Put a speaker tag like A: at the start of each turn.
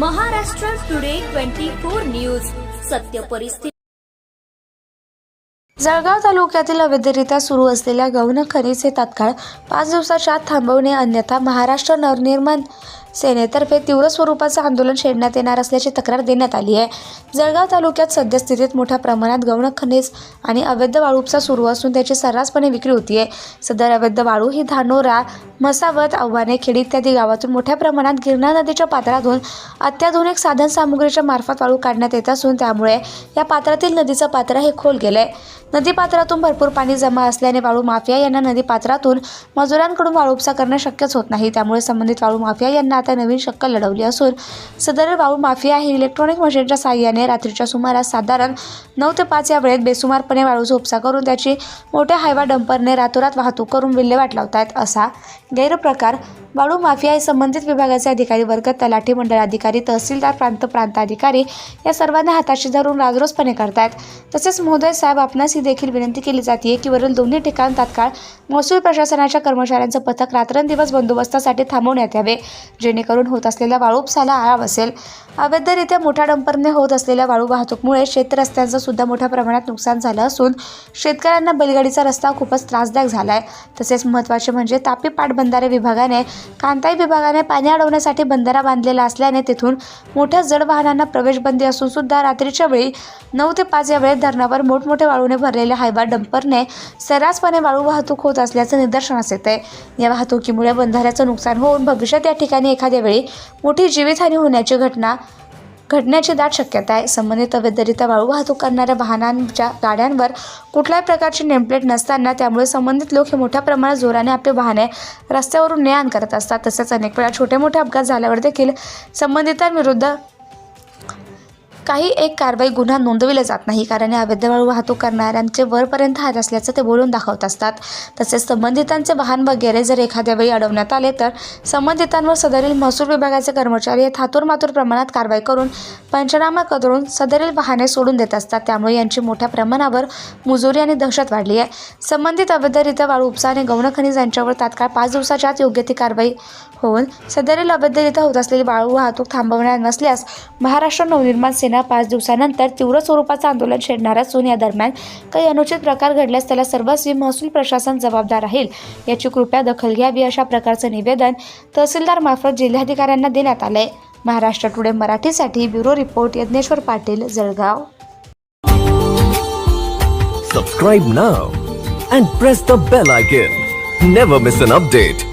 A: Maharashtra today twenty four news. सत्य परिस्थिती.
B: जळगाव तालुक्यातील अवैधरित्या सुरू असलेल्या गौण खनिज हे तात्काळ पाच दिवसाच्या आत थांबवणे अन्यथा महाराष्ट्र नवनिर्माण सेनेतर्फे तीव्र स्वरूपाचं आंदोलन छेडण्यात येणार असल्याची तक्रार देण्यात आली आहे. जळगाव तालुक्यात सद्यस्थितीत मोठ्या प्रमाणात गौण खनिज आणि अवैध वाळूपसा सुरू असून त्याची सर्रासपणे विक्री होतीये सदर अवैध वाळू ही धानोरा मसावत आव्हाने खेड इत्यादी गावातून मोठ्या प्रमाणात गिरणा नदीच्या पात्रातून अत्याधुनिक साधन सामुग्रीच्या मार्फत वाळू काढण्यात येत असून त्यामुळे या पात्रातील नदीचं पात्र हे खोल गेलंय. नदीपात्रातून भरपूर पाणी जमा असल्याने वाळू माफिया यांना नदीपात्रातून मजुरांकडून वाळू उपसा करणं शक्यच होत नाही. त्यामुळे संबंधित वाळू माफिया यांना आता नवीन शक्कल लढवली असून सदर वाळू माफिया ही इलेक्ट्रॉनिक मशीनच्या साहाय्याने रात्रीच्या सुमारास साधारण नऊ ते पाच या वेळेत बेसुमारपणे वाळू झोपसा करून त्याची मोठ्या हायवा डंपरने रातोरात वाहतूक करून विल्हेवाट लावतायत असा गैरप्रकार. वाळू माफिया हे संबंधित विभागाचे अधिकारी वर्ग तलाठी मंडळ अधिकारी तहसीलदार प्रांत प्रांताधिकारी या सर्वांना हाताशी धरून राजरोसपणे करतायत. तसेच महोदय साहेब आपणास ही देखील विनंती केली जाते की वरील दोन्ही ठिकाण तात्काळ महसूल प्रशासनाच्या कर्मचाऱ्यांचं पथक रात्रंदिवस बंदोबस्तासाठी थांबवण्यात यावे. जेणेकरून होत असलेल्या वाळू उपसाला आळा बसेल. अवैधरित्या मोठ्या डंपरने होत असलेल्या वाळू वाहतूकमुळे शेतरस्त्यांचं सुद्धा मोठ्या प्रमाणात नुकसान झालं असून शेतकऱ्यांना बैलगाडीचा रस्ता खूपच त्रासदायक झाला आहे तसेच महत्त्वाचे म्हणजे तापी पाटबंधारे विभागाने कांताई विभागाने पाणी अडवण्यासाठी बंधारा बांधलेला असल्याने तिथून मोठ्या जड वाहनांना प्रवेशबंदी असून सुद्धा रात्रीच्या वेळी नऊ ते पाच या वेळेत धरणावर मोठमोठे वाळूने भरलेल्या हायबा डंपरने सर्रासपणे वाळू वाहतूक होत असल्याचं निदर्शनास येत आहे या वाहतुकीमुळे बंधाऱ्याचं नुकसान होऊन भविष्यात या ठिकाणी एखाद्या वेळी मोठी जीवितहानी होण्याची घटना घडण्याची दाट शक्यता आहे. संबंधित अवैधरित्या वाळू वाहतूक करणाऱ्या वाहनांच्या गाड्यांवर कुठल्याही प्रकारची नेमप्लेट नसताना त्यामुळे संबंधित लोक हे मोठ्या प्रमाणात जोराने आपले वाहने रस्त्यावरून ने आण करत असतात. तसेच अनेक वेळा छोटे मोठे अपघात झाल्यावर देखील संबंधितांविरुद्ध काही एक कारवाई गुन्हा नोंदविला जात नाही. कारण या अवैध वाळू वाहतूक करणाऱ्यांचे वरपर्यंत हात असल्याचं ते बोलून दाखवत असतात. तसेच संबंधितांचे वाहन वगैरे जर एखाद्या वेळी अडवण्यात आले तर संबंधितांवर सदरील महसूल विभागाचे कर्मचारी हे थातूर मातूर प्रमाणात कारवाई करून पंचनामा करून सदरील वाहने सोडून देत असतात. त्यामुळे यांची मोठ्या प्रमाणावर मुजोरी आणि दहशत वाढली आहे. संबंधित अवैधरित्या वाळू उपसा आणि गौण खनिज यांच्यावर तात्काळ पाच दिवसाच्या आत योग्य ती कारवाई होऊन सदरील अवैधरित्या होत असलेली वाळू वाहतूक थांबवणार नसल्यास महाराष्ट्र नवनिर्माण सेना पाच दिवसानंतर तीव्र स्वरूपाचं आंदोलन छेडणार असून या दरम्यान काही अनुचित प्रकार घडल्यास त्याला सर्वस्वी महसूल प्रशासन जबाबदार राहील याची कृपया दखल घ्यावी अशा प्रकारचं निवेदन तहसीलदार मार्फत जिल्हाधिकाऱ्यांना देण्यात आलंय. महाराष्ट्र टुडे मराठीसाठी bureau report Yajneshwar Patil Jalgaon.
C: Subscribe now and press the bell icon never miss an update